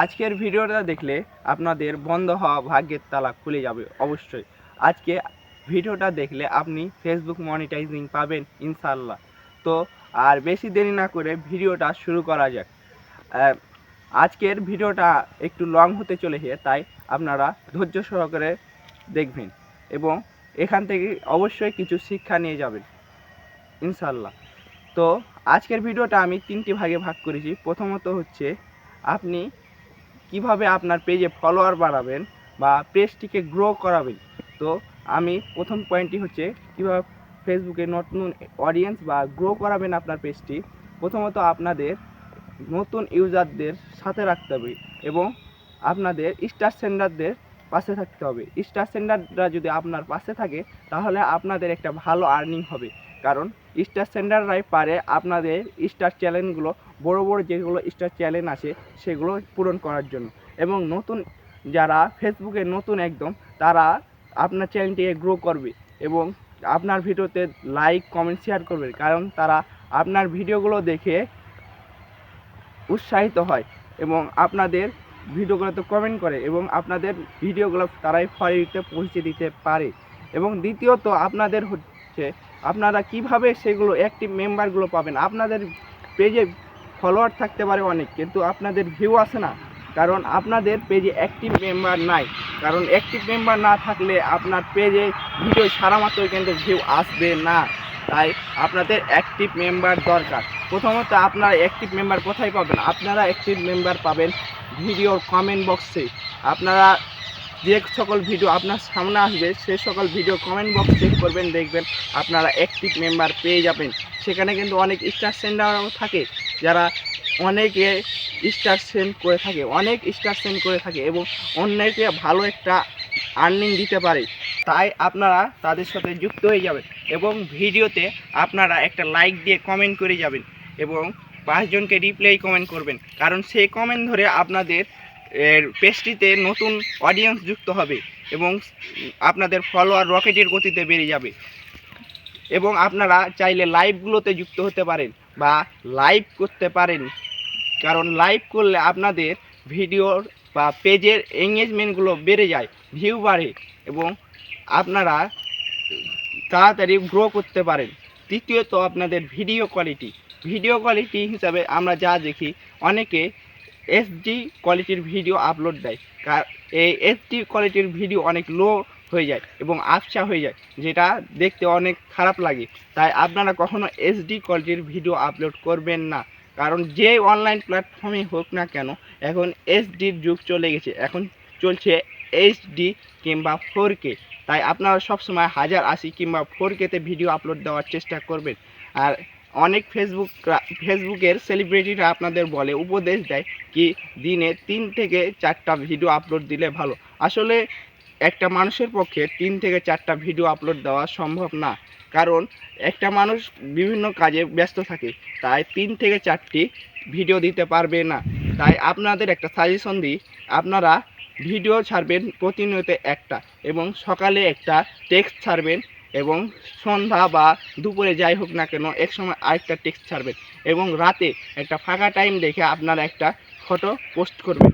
আজকের ভিডিওটা দেখলে আপনাদের বন্ধ হওয়া ভাগ্যের তালা খুলে যাবে অবশ্যই। আজকে ভিডিওটা দেখলে আপনি ফেসবুক মনিটাইজিং পাবেন ইনশাল্লাহ তো আর বেশি দেরি না করে ভিডিওটা শুরু করা যাক। আজকের ভিডিওটা একটু লং হতে চলেছে, তাই আপনারা ধৈর্য সহকারে দেখবেন এবং এখান থেকে অবশ্যই কিছু শিক্ষা নিয়ে যাবেন ইনশাল্লাহ তো আজকের ভিডিওটা আমি তিনটি ভাগে ভাগ করেছি। প্রথমত হচ্ছে আপনি কীভাবে আপনার পেজে ফলোয়ার বাড়াবেন বা পেজটিকে গ্রো করাবেন? তো আমি প্রথম পয়েন্টটি হচ্ছে কীভাবে ফেসবুকে নতুন অডিয়েন্স বা গ্রো করাবেন আপনার পেজটি প্রথমত আপনাদের নতুন ইউজারদের সাথে রাখতে হবে এবং আপনাদের স্টার সেন্ডারদের পাশে থাকতে হবে। স্টার সেন্ডাররা যদি আপনার পাশে থাকে, তাহলে আপনাদের একটা ভালো আর্নিং হবে। কারণ স্টার সেন্ডাররাই পারে আপনাদের স্টার চ্যালেঞ্জগুলো বড় বড় যেগুলো স্টার চ্যালেঞ্জ আছে, সেগুলো পূরণ করার জন্য। এবং নতুন যারা ফেসবুকে নতুন একদম, তারা আপনার চ্যানেলটিকে গ্রো করবে এবং আপনার ভিডিওতে লাইক কমেন্ট শেয়ার করবে। কারণ তারা আপনার ভিডিওগুলো দেখে উৎসাহিত হয় এবং আপনাদের ভিডিওগুলোতে কমেন্ট করে এবং আপনাদের ভিডিওগুলো তারাই ফরিতে পৌঁছে দিতে পারে। এবং দ্বিতীয়ত আপনাদের হচ্ছে আপনারা কীভাবে সেগুলো অ্যাক্টিভ মেম্বারগুলো পাবেন? আপনাদের পেজে ফলোয়ার থাকতে পারে অনেক, কিন্তু আপনাদের ভিউ আসে না। কারণ আপনাদের পেজে অ্যাক্টিভ মেম্বার নাই। কারণ অ্যাক্টিভ মেম্বার না থাকলে আপনার পেজে ভিডিও সারা মাত্রই কিন্তু ভিউ আসবে না। তাই আপনাদের অ্যাক্টিভ মেম্বার দরকার। প্রথমত আপনারা অ্যাক্টিভ মেম্বার কোথায় পাবেন? আপনারা অ্যাক্টিভ মেম্বার পাবেন ভিডিওর কমেন্ট বক্সে আপনারা যে সকল ভিডিও আপনার সামনে আসবে, সে সকল ভিডিও কমেন্ট বক্স চেক করবেন, দেখবেন আপনারা অ্যাক্টিভ মেম্বার পেয়ে যাবেন। সেখানে কিন্তু অনেক স্টার সেন্ডারও থাকে, যারা অনেকে স্টার সেন্ড করে থাকে, অনেক স্টার সেন্ড করে থাকে এবং অন্যকে ভালো একটা আর্নিং দিতে পারে। তাই আপনারা তাদের সাথে যুক্ত হয়ে যাবেন এবং ভিডিওতে আপনারা একটা লাইক দিয়ে কমেন্ট করে যাবেন এবং পাঁচজনকে রিপ্লাই কমেন্ট করবেন। কারণ সেই কমেন্ট ধরে আপনাদের এর পেজটিতে নতুন অডিয়েন্স যুক্ত হবে এবং আপনাদের ফলোয়ার রকেটের গতিতে বেড়ে যাবে। এবং আপনারা চাইলে লাইভগুলোতে যুক্ত হতে পারেন বা লাইভ করতে পারেন। কারণ লাইভ করলে আপনাদের ভিডিওর বা পেজের এঙ্গেজমেন্টগুলো বেড়ে যায় ভিউ বাড়ে এবং আপনারা তাড়াতাড়ি গ্রো করতে পারেন। তৃতীয়ত, আপনাদের ভিডিও কোয়ালিটি ভিডিও কোয়ালিটি হিসাবে আমরা যা দেখি, অনেকে এসডি কোয়ালিটির ভিডিও আপলোড দেয়। এই এসডি কোয়ালিটির ভিডিও অনেক লো হয়ে যায় এবং আবছা হয়ে যায়, যেটা দেখতে অনেক খারাপ লাগে। তাই আপনারা কখনো এসডি কোয়ালিটির ভিডিও আপলোড করবেন না। কারণ যে অনলাইন প্ল্যাটফর্মে হোক না কেন, এখন এসডির যুগ চলে গেছে। এখন চলছে এইচডি কিংবা ফোর কে তাই আপনারা সবসময় হাজার আশি কিংবা ফোর কেতে ভিডিও আপলোড দেওয়ার চেষ্টা করবেন। আর অনেক ফেসবুক ফেসবুকের সেলিব্রিটিরা আপনাদের বলে, উপদেশ দেয় কি দিনে তিন থেকে চারটা ভিডিও আপলোড দিলে ভালো। আসলে একটা মানুষের পক্ষে তিন থেকে চারটা ভিডিও আপলোড দেওয়া সম্ভব না। কারণ একটা মানুষ বিভিন্ন কাজে ব্যস্ত থাকে, তাই তিন থেকে চারটি ভিডিও দিতে পারবে না। তাই আপনাদের একটা সাজেশন দিই, আপনারা ভিডিও ছাড়বেন প্রতিনিয়ত একটা এবং সকালে একটা টেক্সট ছাড়বেন এবং সন্ধ্যা বা দুপুরে যাই হোক না কেন এক সময় আরেকটা টেক্সট ছাড়বেন এবং রাতে একটা ফাঁকা টাইম দেখে আপনারা একটা ফটো পোস্ট করবেন।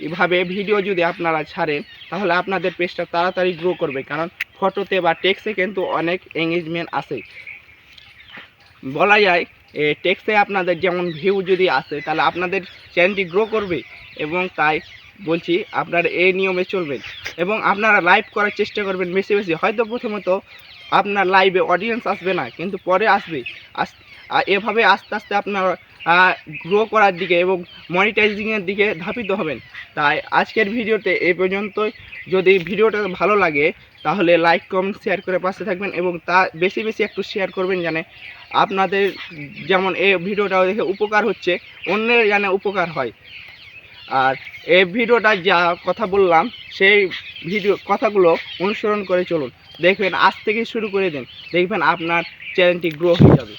এইভাবে ভিডিও যদি আপনারা ছাড়েন, তাহলে আপনাদের পেজটা তাড়াতাড়ি গ্রো করবে, কারণ ফটোতে বা টেক্সে কিন্তু অনেক এঙ্গেজমেন্ট আসে বলা যায়, এ টেক্সে আপনাদের যেমন ভিউ যদি আসে, তাহলে আপনাদের চ্যানেলটি গ্রো করবে এবং তাই বলছি, আপনারা এই নিয়মে চলবেন এবং আপনারা লাইভ করার চেষ্টা করবেন বেশি বেশি। হয়তো প্রথমত আপনার লাইভে অডিয়েন্স আসবে না, কিন্তু পরে আসবে। আস এভাবে আস্তে আস্তে আপনার গ্রো করার দিকে এবং মনিটাইজিংয়ের দিকে ধাপিত হবেন। তাই আজকের ভিডিওতে এই পর্যন্তই। যদি ভিডিওটা ভালো লাগে, তাহলে লাইক কমেন্ট শেয়ার করে পাশে থাকবেন এবং তা বেশি বেশি একটু শেয়ার করবেন জানে আপনাদের যেমন এই ভিডিওটা দেখে উপকার হচ্ছে, অন্যের যেন উপকার হয়। আর এই ভিডিওটা যা কথা বললাম, সেই ভিডিও কথাগুলো অনুসরণ করে চলুন। দেখবেন আজ থেকে শুরু করে দিন। দেখবেন আপনার চ্যানেলটি গ্রো হয়ে যাবে।